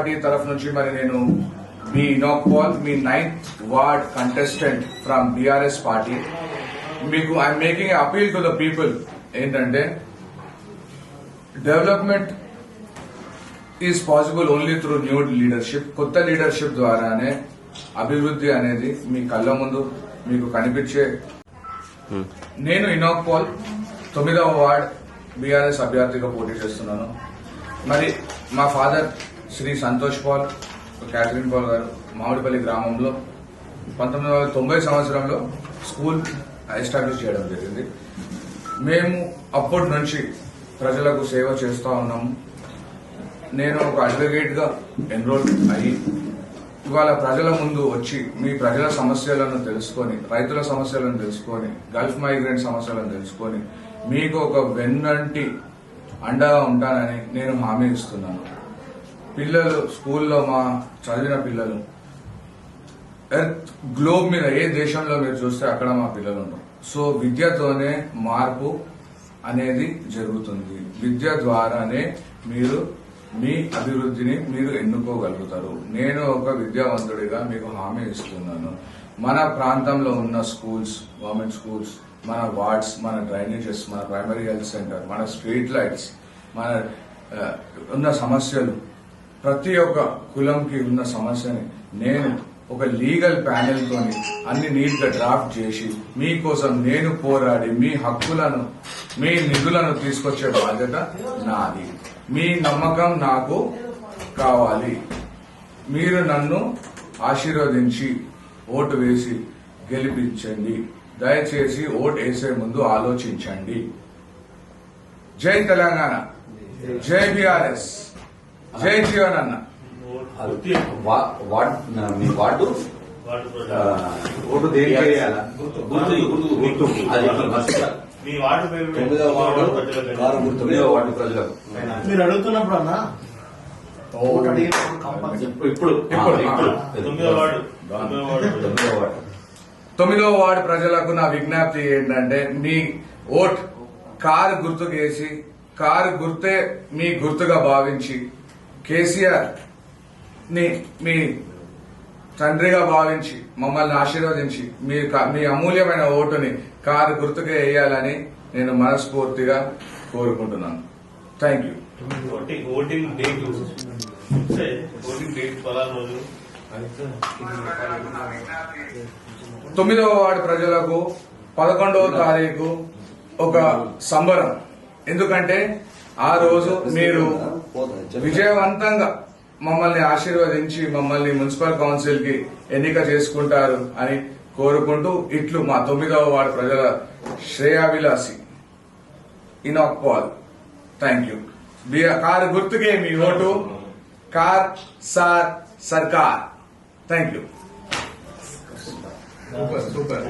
Party తరఫు నుంచి మరి నేను మీ ఇనోక్ పాల్ మీ ninth ward contestant from BRS party మీకు I'm making appeal to the people ఏంటంటే development is possible only through new leadership కొత్త లీడర్షిప్ ద్వారానే అభివృద్ధి అనేది మీ కళ్ళ ముందు మీకు కనిపించే. నేను ఇనోక్ పాల్ తొమ్మిదవ వార్డ్ బీఆర్ఎస్ అభ్యర్థిగా పోటీ చేస్తున్నాను. మరి మా father Shri Santosh Paul Catherine Paul గారు మామిడిపల్లి గ్రామంలో పంతొమ్మిది వందల తొంభై సంవత్సరంలో స్కూల్ ఎస్టాబ్లిష్ చేయడం జరిగింది. మేము అప్పటి నుంచి ప్రజలకు సేవ చేస్తూ ఉన్నాము. నేను ఒక అడ్వకేట్గా ఎన్రోల్ అయ్యి ఇవాళ ప్రజల ముందు వచ్చి మీ ప్రజల సమస్యలను తెలుసుకొని రైతుల సమస్యలను తెలుసుకొని గల్ఫ్ మైగ్రెంట్ సమస్యలను తెలుసుకొని మీకు ఒక వెన్నంటి అండగా ఉంటానని నేను హామీ ఇస్తున్నాను. పిల్లలు స్కూల్లో మా చదివిన పిల్లలు. ఎర్త్ గ్లోబ్ మీద ఏ దేశంలో మీరు చూస్తే అక్కడ మా పిల్లలు ఉంటారు. సో విద్యతోనే మార్పు అనేది జరుగుతుంది. విద్య ద్వారానే మీరు మీ అభివృద్ధిని మీరు ఎన్నుకోగలుగుతారు. నేను ఒక విద్యావంతుడిగా మీకు హామీ ఇస్తున్నాను. మన ప్రాంతంలో ఉన్న స్కూల్స్ గవర్నమెంట్ స్కూల్స్ మన వార్డ్స్ మన డ్రైనేజెస్ మన ప్రైమరీ హెల్త్ సెంటర్ మన స్ట్రీట్ లైట్స్ మన ఉన్న సమస్యలు ప్రతి ఒక్క కులంకి ఉన్న సమస్యని నేను ఒక లీగల్ ప్యానెల్ తోని అన్ని నీట్గా డ్రాఫ్ట్ చేసి మీకోసం నేను పోరాడి మీ హక్కులను మీ నిధులను తీసుకొచ్చే బాధ్యత నాది. మీ నమ్మకం నాకు కావాలి. మీరు నన్ను ఆశీర్వదించి ఓటు వేసి గెలిపించండి. దయచేసి ఓటు వేసే ముందు ఆలోచించండి. జై తెలంగాణ. జై బీఆర్ఎస్. జై జీవన్ అన్న. వార్డ్ ఓటు దేనికి వేయాలా? గుర్తు గుర్తు అది వార్డు ప్రజలకు కారు గుర్తు. తొమ్మిదవ వార్డు ప్రజలకు. మీరు అడుగుతున్నప్పుడు అన్న? ఓటు అడిగినప్పుడు కంపల్సరీ. ఇప్పుడు తొమ్మిదో వార్డు ప్రజలకు నా విజ్ఞప్తి ఏంటంటే మీ ఓట్ కారు గుర్తుకేసి కారు గుర్తే మీ గుర్తుగా భావించి కేసీఆర్ని మీ తండ్రిగా భావించి మమ్మల్ని ఆశీర్వదించి మీ మీ అమూల్యమైన ఓటుని కారు గుర్తుకే వేయాలని నేను మనస్ఫూర్తిగా కోరుకుంటున్నాను. Thank you voting date. Voting date తొమ్మిదవ వార్డు ప్రజలకు పదకొండవ తారీఖు ఒక సంబరం. ఎందుకంటే ఆ రోజు మీరు విజయవంతంగా మమ్మల్ని ఆశీర్వదించి మమ్మల్ని మున్సిపల్ కౌన్సిల్కి ఎన్నిక చేసుకుంటారు అని కోరుకుంటూ ఇట్లు మా తొమ్మిదవ వార్డు ప్రజల శ్రేయాభిలాసి Enoch Paul thank you. Car గుర్తుకే మీ ఓటు. కార్ సార్ సర్కార్. Thank you. Super super.